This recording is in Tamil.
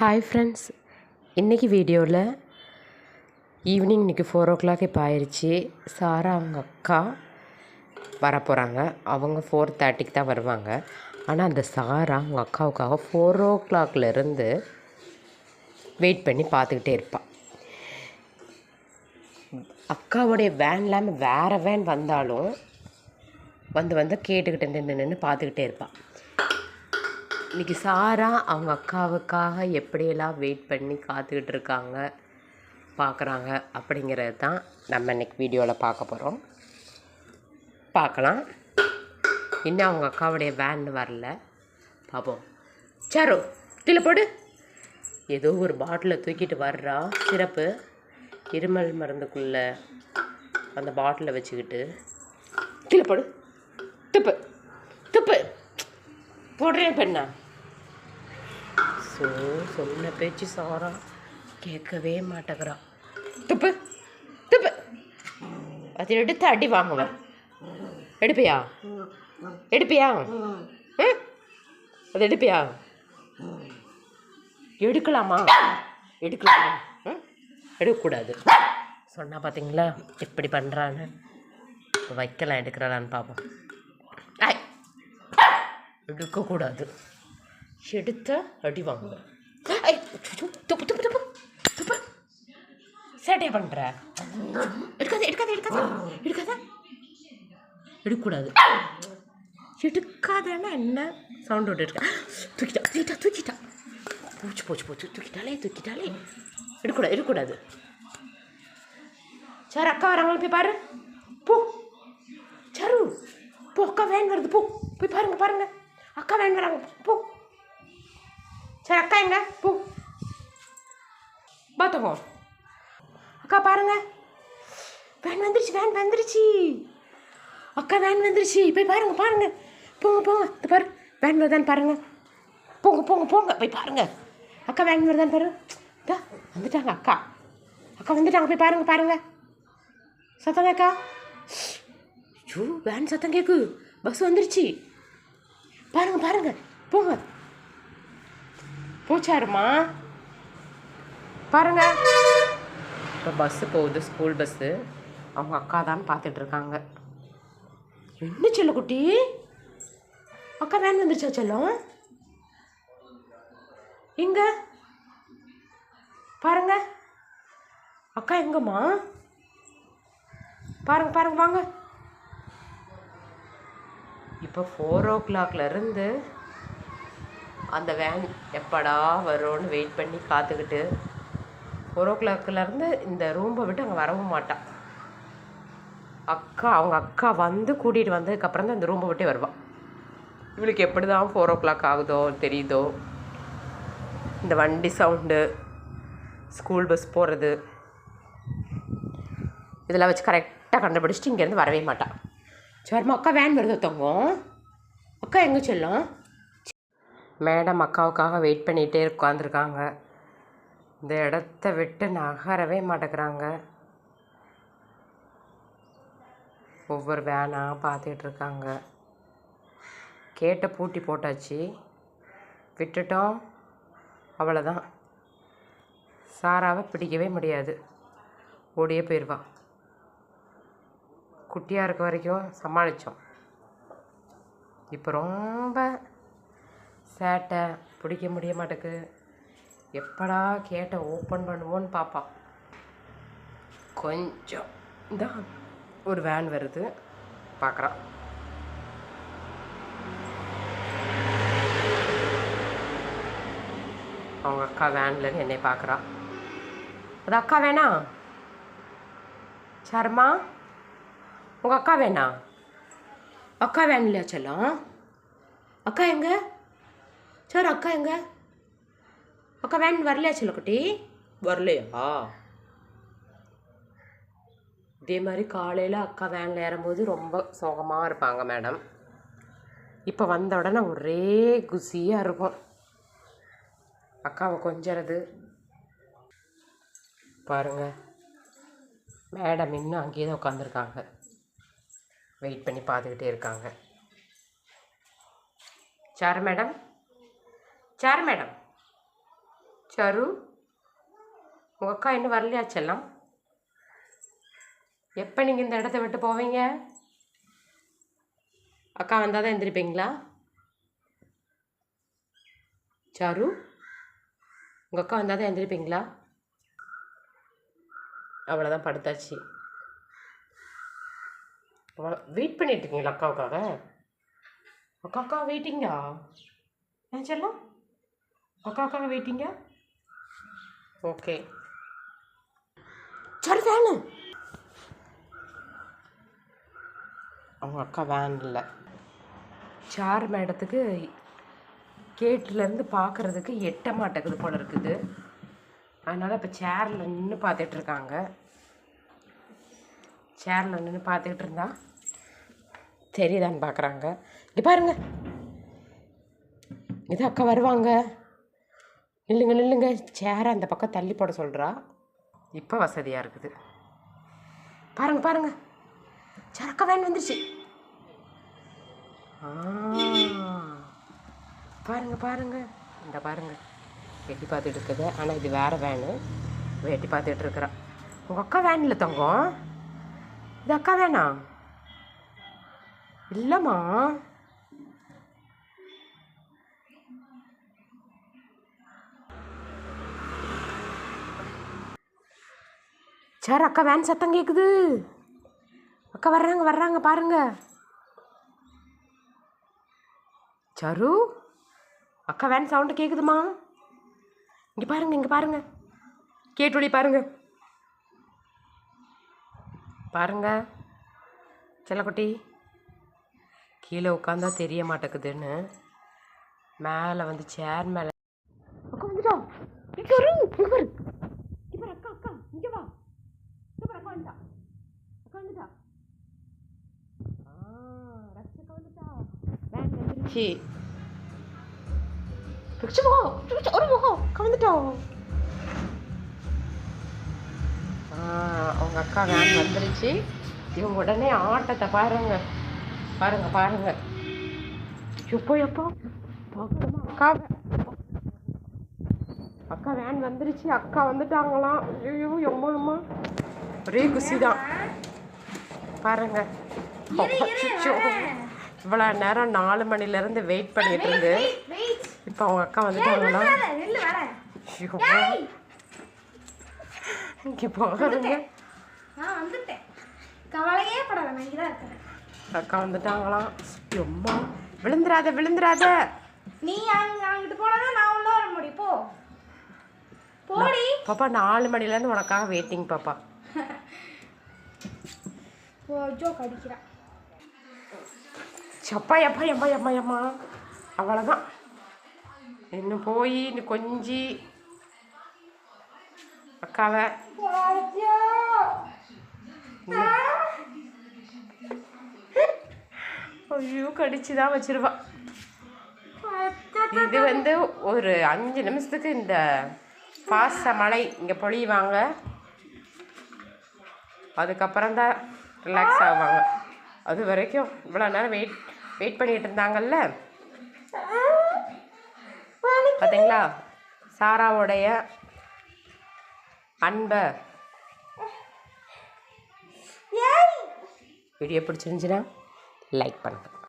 ஹாய் ஃப்ரெண்ட்ஸ் இன்றைக்கி வீடியோவில் ஈவினிங் இன்றைக்கி ஃபோர் ஓ கிளாக் இப்போ ஆயிடுச்சு சாரா அவங்க அக்கா வரப்போகிறாங்க அவங்க ஃபோர் தேர்ட்டிக்கு தான் வருவாங்க. ஆனால் அந்த சாரா அவங்க அக்காவுக்காக ஃபோர் ஓ கிளாக்லேருந்து வெயிட் பண்ணி பார்த்துக்கிட்டே இருப்பாள் அக்காவுடைய வேன் இல்லாமல் வேறு வேன் வந்தாலும் வந்து வந்து கேட்டுக்கிட்டு நின்று நின்று பார்த்துக்கிட்டே இருப்பாள் இன்றைக்கி சாரா அவங்க அக்காவுக்காக எப்படியெல்லாம் வெயிட் பண்ணி காத்துக்கிட்டு இருக்காங்க பார்க்குறாங்க அப்படிங்கிறது தான் நம்ம இன்னைக்கு வீடியோவில் பார்க்க போகிறோம் பார்க்கலாம். இன்னும் அவங்க அக்காவுடைய வேன் வரல. பார்ப்போம். சரோ கீழே போடு. ஏதோ ஒரு பாட்டிலை தூக்கிட்டு வர்றா. சிறப்பு இருமல் மருந்துக்குள்ளே அந்த பாட்டிலை வச்சுக்கிட்டு. கீழே போடு. துப்பு. துப்பு. போடுறேன் பெண்ணா. ஸோ சொன்ன பேச்சு சாரா. கேட்கவே மாட்டேங்கிறான் துப்பு துப்பு. அது எடுத்து அடி வாங்குவேன். எடுப்பியா? எடுப்பியா? ம் அது எடுப்பியா? எடுக்கலாமா? எடுக்கலாமா? ம் எடுக்கக்கூடாது. சொன்னால் பார்த்தீங்களா எப்படி பண்ணுறான்னு வைக்கலாம் எடுக்கிறாளான்னு பார்ப்போம் எடுக்கக்கூடாது. எடுத்த அடி வாங்குவேன் துப்பு துப்பு துப்பு துப்பு சேட்டையை பண்ணுற எடுக்காத எடுக்காத எடுக்காத. எடுக்காத. எடுக்கக்கூடாது. எடுக்காதன்னா என்ன? சவுண்ட் விட்டு எடுக்க. தூக்கிட்டா தூக்கிட்டா தூக்கிட்டா. போச்சு போச்சு போச்சு. தூக்கிட்டாலே தூக்கிட்டாலே. எடுக்கக்கூடாது எடுக்கக்கூடாது சரி அக்கா வராங்களா? போய் பாரு. போ. சரு போ. அக்கா வேன் வருது போ. போய் பாருங்க பாருங்க. அக்கா வேன் வராங்க போ. சரி அக்கா எங்க போ பார்த்துக்கோ அக்கா பாருங்க வேன் வந்துருச்சு வேன் வந்துருச்சு அக்கா வேன் வந்துருச்சு போய் பாருங்க பாருங்க போங்க போங்க பாரு வேன் வருதான்னு பாருங்க போங்க போங்க போங்க போய் பாருங்க அக்கா வேன் வருதான்னு பாருங்க வந்துட்டாங்க அக்கா அக்கா வந்துட்டாங்க போய் பாருங்க பாருங்க சத்தம் அக்கா ஐயோ வேன் சத்தம் கேக்கு பஸ் வந்துருச்சு பாருங்க பாருங்க போங்க போச்சாருமா பாருங்க. இப்போ பஸ்ஸு போகுது ஸ்கூல் பஸ்ஸு அவங்க அக்கா தான் பார்த்துட்டு இருக்காங்க என்ன செல்ல குட்டி அக்கா வேன் வந்துருச்சா செல்லம்? எங்க? பாருங்க. அக்கா எங்கம்மா? பாருங்க பாருங்க வாங்க. இப்போ ஃபோர் ஓ இருந்து அந்த வேன் எப்படா வரும்னு வெயிட் பண்ணி காத்துக்கிட்டு ஃபோர் ஓ கிளாக்லேருந்து இந்த ரூம்பை விட்டு அங்கே வரவும் மாட்டான் அக்கா அவங்க அக்கா வந்து கூட்டிகிட்டு வந்ததுக்கப்புறம் தான் இந்த ரூம்பை விட்டே வருவாள் இவளுக்கு எப்படி தான் ஃபோர் ஓ கிளாக் ஆகுதோ தெரியுதோ? இந்த வண்டி சவுண்டு ஸ்கூல் பஸ் போகிறது இதெல்லாம் வச்சு கரெக்டாக கண்டுபிடிச்சிட்டு இங்கேருந்து வரவே மாட்டான் சரிம்மா அக்கா வேன் வருது தங்கம்? அக்கா எங்கே செல்லும்? மேடம் அக்காவுக்காக வெயிட் பண்ணிகிட்டே உட்காந்துருக்காங்க இந்த இடத்த விட்டு நகரவே மாட்டேங்கிறாங்க. ஒவ்வொரு வேனாக பார்த்துட்ருக்காங்க கேட்டை பூட்டி போட்டாச்சு. விட்டுட்டோம். அவ்வளோதான் சாராவை பிடிக்கவே முடியாது. ஓடியே போயிடுவா குட்டியாக இருக்க வரைக்கும் சமாளித்தோம் இப்போ ரொம்ப சேட்டை பிடிக்க முடிய மாட்டேக்கு எப்படா கேட்டை ஓப்பன் பண்ணுவோன்னு பார்ப்பான் கொஞ்சம் தான் ஒரு வேன் வருது. பார்க்குறான் அவங்க அக்கா வேன்லேருந்து என்னை பார்க்குறா அது அக்கா வேணா சர்மா உங்கள் அக்கா வேணா அக்கா வேன் இல்லையா செல்லம்? அக்கா எங்கே? சார் அக்கா எங்க? அக்கா வேன் வரலையா செல்லக்குட்டி? வரலையா? இதே மாதிரி காலையில் அக்கா வேனில் ஏறும்போது ரொம்ப சோகமாக இருப்பாங்க மேடம் இப்போ வந்த உடனே ஒரே குசியாக இருக்கும். அக்காவை கொஞ்சறது. பாருங்க. மேடம் இன்னும் அங்கேயே தான் உட்காந்துருக்காங்க வெயிட் பண்ணி பார்த்துக்கிட்டே இருக்காங்க. Sir madam sir madam. Sir உங்கள் அக்கா இன்னும் வரலையா செல்லம்? எப்போ நீங்கள் இந்த இடத்த விட்டு போவீங்க? அக்கா வந்தால் தான் எழுந்திருப்பீங்களா சாரு உங்கள் அக்கா வந்தால் தான் எழுந்திருப்பீங்களா அவ்வளோதான் படுத்தாச்சு. வெயிட் பண்ணிட்டு இருக்கீங்களா அக்காவுக்காக? அக்கா அக்கா வெயிட்டிங்களா ஏன் செல்லம்? அக்காவுக்காக வெயிட்டிங்க? ஓகே. சரி வேணு அவங்க அக்கா வேன் இல்லை. சார் மேடத்துக்கு கேட்டுலேருந்து பார்க்குறதுக்கு எட்ட மாட்டேங்குது போல இருக்குது. அதனால் இப்போ சேரில் நின்று பார்த்துட்ருக்காங்க சேரில் நின்று பார்த்துக்கிட்டு இருந்தா தெரியுதான்னு பார்க்குறாங்க இங்கே பாருங்க. இது அக்கா வருவாங்க. நில்லுங்க நில்லுங்க சேரை அந்த பக்கம் தள்ளி போட சொல்கிறா இப்போ வசதியாக இருக்குது. பாருங்க பாருங்க. சரக்க வேன் வந்துருச்சு. ஆ. பாருங்க பாருங்க. இந்த பாருங்க. வேட்டி பார்த்துட்டு இருக்குது. ஆனால் இது வேறு வேனு. வேட்டி பார்த்துட்டு இருக்கிறான் உங்கள் அக்கா வேன் இல்லை தங்கம்? இது அக்கா வேணா இல்லைம்மா. சார் அக்கா வேன் சத்தம் கேட்குது அக்கா வர்றாங்க வர்றாங்க பாருங்க. சரு அக்கா வேன் சவுண்டு கேட்குதுமா இங்கே பாருங்க இங்கே பாருங்க. கேட்டுடி பாருங்க. பாருங்க செல்லக்குட்டி. கீழே உட்காந்தா தெரிய மாட்டேங்குதுன்னு மேலே வந்து சேர் மேலே அக்கா வந்துட்டா இங்கே வரும் இங்கே வரும் இங்கே பாரு அக்கா அக்கா இங்கே வா இங்கே பாரு அக்கா ரக்ஷக்கா வந்துட்டா வேன் வந்துருச்சு. ரக்ஷகா ரக்ஷகா ஒரு முகம். அக்கா வந்துட்டா அவங்க அக்கா வேன் வந்துருச்சு. இவங்க உடனே ஆட்டத்தை பாருங்க. பாருங்க பாருங்க. எப்போ எப்போ பார்க்கணுமா அக்காவை அக்கா வேன் வந்துருச்சு. அக்கா வந்துட்டாங்களாம். ஐயோ எம்மா அம்மா ஒரே குசி தான் பாருங்க. இவ்வளோ நேரம் நாலு மணிலேருந்து வெயிட் பண்ணிட்டு இருந்து. இப்போ அவங்க அக்கா வந்துட்டாங்களா? இங்கே பாருங்க அக்கா வந்துட்டாங்களாம் எம்மா. விழுந்துராத விழுந்துராத நீ அங்கிட்டு போனா நான் உள்ள வர முடியும். போ. போடி. பாப்பா நாலு மணிலேருந்து உனக்காக வெயிட்டிங் பாப்பா. ஜோக் சப்பா எப்பா எம்மா எம்மா எம்மா அவ்வளோதான் இன்னும் போய் இன்னும் கொஞ்சி. அக்காவை. ஐயோ கடிச்சு தான் வச்சிருவா இது வந்து ஒரு அஞ்சு நிமிஷத்துக்கு இந்த பாச மழை இங்கே பொழிவாங்க அதுக்கப்புறம் தான் ரிலாக்ஸ் ஆவாங்க. அது வரைக்கும் இவ்வளோ நேரம் வெயிட் வெயிட் பண்ணிட்டு இருந்தாங்கல்ல? பார்த்தீங்களா சாராவுடைய அன்பை வீடியோ பிடிச்சிருந்துச்சுன்னா லைக் பண்ணுங்கள்